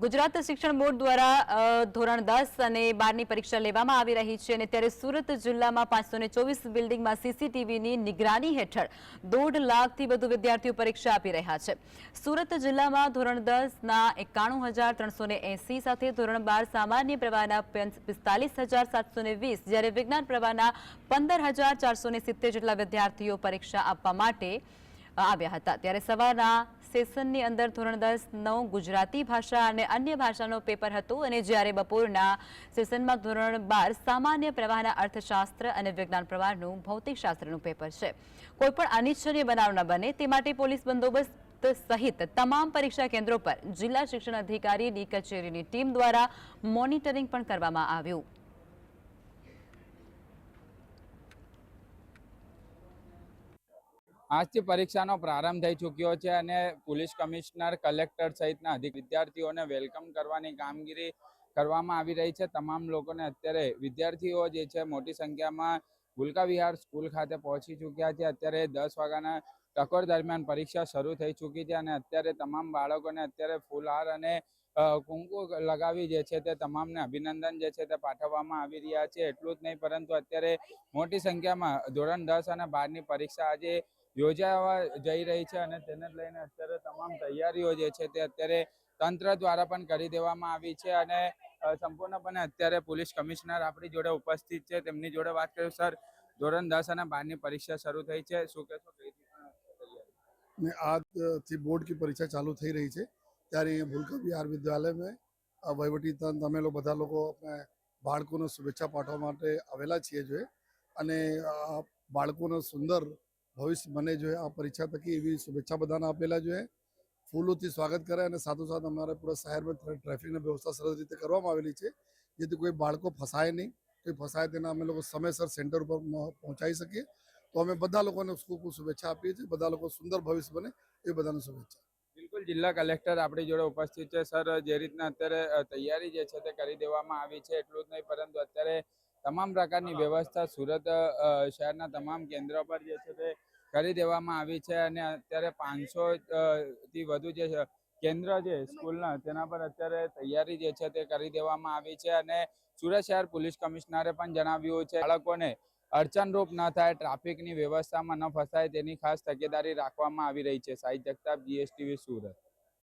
ગુજરાત શિક્ષણ બોર્ડ દ્વારા ધોરણ દસ અને બારની પરીક્ષા લેવામાં આવી રહી છે અને ત્યારે સુરત જિલ્લામાં પાંચસો ચોવીસ બિલ્ડિંગમાં સીસીટીવીની નિગરાની હેઠળ દોઢ લાખથી વધુ વિદ્યાર્થીઓ પરીક્ષા આપી રહ્યા છે. સુરત જિલ્લામાં ધોરણ દસના એકાણું હજાર ત્રણસો એંસી સાથે ધોરણ બાર સામાન્ય પ્રવાહના પિસ્તાલીસ હજાર સાતસો વીસ, જ્યારે વિજ્ઞાન પ્રવાહના પંદર હજાર ચારસો સિત્તેર જેટલા વિદ્યાર્થીઓ પરીક્ષા આપવા માટે આવ્યા હતા. ત્યારે સવારના સેશનની અંદર ધોરણ દસ, નવ ગુજરાતી ભાષા અને અન્ય ભાષાનો પેપર હતું અને જ્યારે બપોરના સેશનમાં ધોરણ બાર સામાન્ય પ્રવાહના અર્થશાસ્ત્ર અને વિજ્ઞાન પ્રવાહનું ભૌતિકશાસ્ત્રનું પેપર છે. કોઈપણ અનિચ્છનીય બનાવ ન બને તે માટે પોલીસ બંદોબસ્ત સહિત તમામ પરીક્ષા કેન્દ્રો પર જિલ્લા શિક્ષણ અધિકારીની કચેરીની ટીમ દ્વારા મોનિટરિંગ પણ કરવામાં આવ્યું. આજથી પરીક્ષાનો પ્રારંભ થઈ ચૂક્યો છે અને પોલીસ કમિશનર, કલેક્ટર સહિતના અધિક વિદ્યાર્થીઓને વેલકમ કરવાની કામગીરી કરવામાં આવી રહી છે. તમામ લોકોને અત્યારે વિદ્યાર્થીઓ જે છે મોટી સંખ્યામાં ગુલકા વિહાર સ્કૂલ ખાતે પહોંચી ચૂક્યા છે. અત્યારે દસ વાગ્યાના ટકોર દરમિયાન પરીક્ષા શરૂ થઈ ચૂકી છે અને અત્યારે તમામ બાળકોને અત્યારે ફૂલહાર અને કુંકુ લગાવી જે છે તે તમામને અભિનંદન જે છે તે પાઠવવામાં આવી રહ્યા છે. એટલું જ નહીં, પરંતુ અત્યારે મોટી સંખ્યામાં ધોરણ દસ અને બારની પરીક્ષા આજે યોજાવા જઈ રહી છે અને તેને લઈને અત્યારે તમામ તૈયારીઓ જે છે તે અત્યારે તંત્ર દ્વારા પણ કરી દેવામાં આવી છે અને અ, સંપૂર્ણપણે અત્યારે પોલીસ કમિશનર આપણી જોડે ઉપસ્થિત છે તેમની જોડે વાત કરીશું સર ધોરણ દસ અને બારની પરીક્ષા શરૂ થઈ છે શું કહેશો કઈ રીતના તૈયારી ને આજથી બોર્ડ की परीक्षा ચાલુ થઈ રહી છે ત્યારે અહીંયા ભૂલકા બિહાર વિદ્યાલય મેં આ વહીવટી તંત્ર અમે લોકો બધા લોકો આપણે બાળકોને શુભેચ્છા પાઠવવા માટે આવેલા છીએ જોઈએ અને આ બાળકોનું સુંદર ભવિષ્ય બને જોઈએ આ પરીક્ષા થકી એવી શુભેચ્છા બધાને આપેલા જોઈએ ફૂલોથી સ્વાગત કરે અને સાથોસાથ અમારે પૂરા શહેરમાં ટ્રાફિકની વ્યવસ્થા સરસ રીતે કરવામાં આવેલી છે. જેથી કોઈ બાળકો ફસાય નહીં. કોઈ ફસાય તેના અમે લોકો સમયસર સેન્ટર ઉપર પહોંચાડી શકીએ. તો અમે બધા લોકોને ખૂબ ખૂબ શુભેચ્છા આપીએ છીએ. બધા લોકો સુંદર ભવિષ્ય બને એ બધાને શુભેચ્છા. બિલકુલ, જિલ્લા કલેક્ટર આપણી જોડે ઉપસ્થિત છે. સર, જે રીતના અત્યારે તૈયારી જે છે તે કરી દેવામાં આવી છે, એટલું જ નહીં, પરંતુ અત્યારે તમામ પ્રકારની વ્યવસ્થા સુરત શહેરના તમામ કેન્દ્ર પર જે છે તે કરી દેવામાં આવી છે અને અત્યારે પાંચસો થી વધુ જે કેન્દ્ર જે સ્કૂલના તેના પર અત્યારે તૈયારી જે છે તે કરી દેવામાં આવી છે અને સુરત શહેર પોલીસ કમિશનરે પણ જણાવ્યું છે બાળકોને અડચણરૂપ ન થાય ટ્રાફિકની વ્યવસ્થામાં ન ફસાય તેની ખાસ તકેદારી રાખવામાં આવી રહી છે. સાહિત્ય જગતાપ જીએસટીવી સુરત.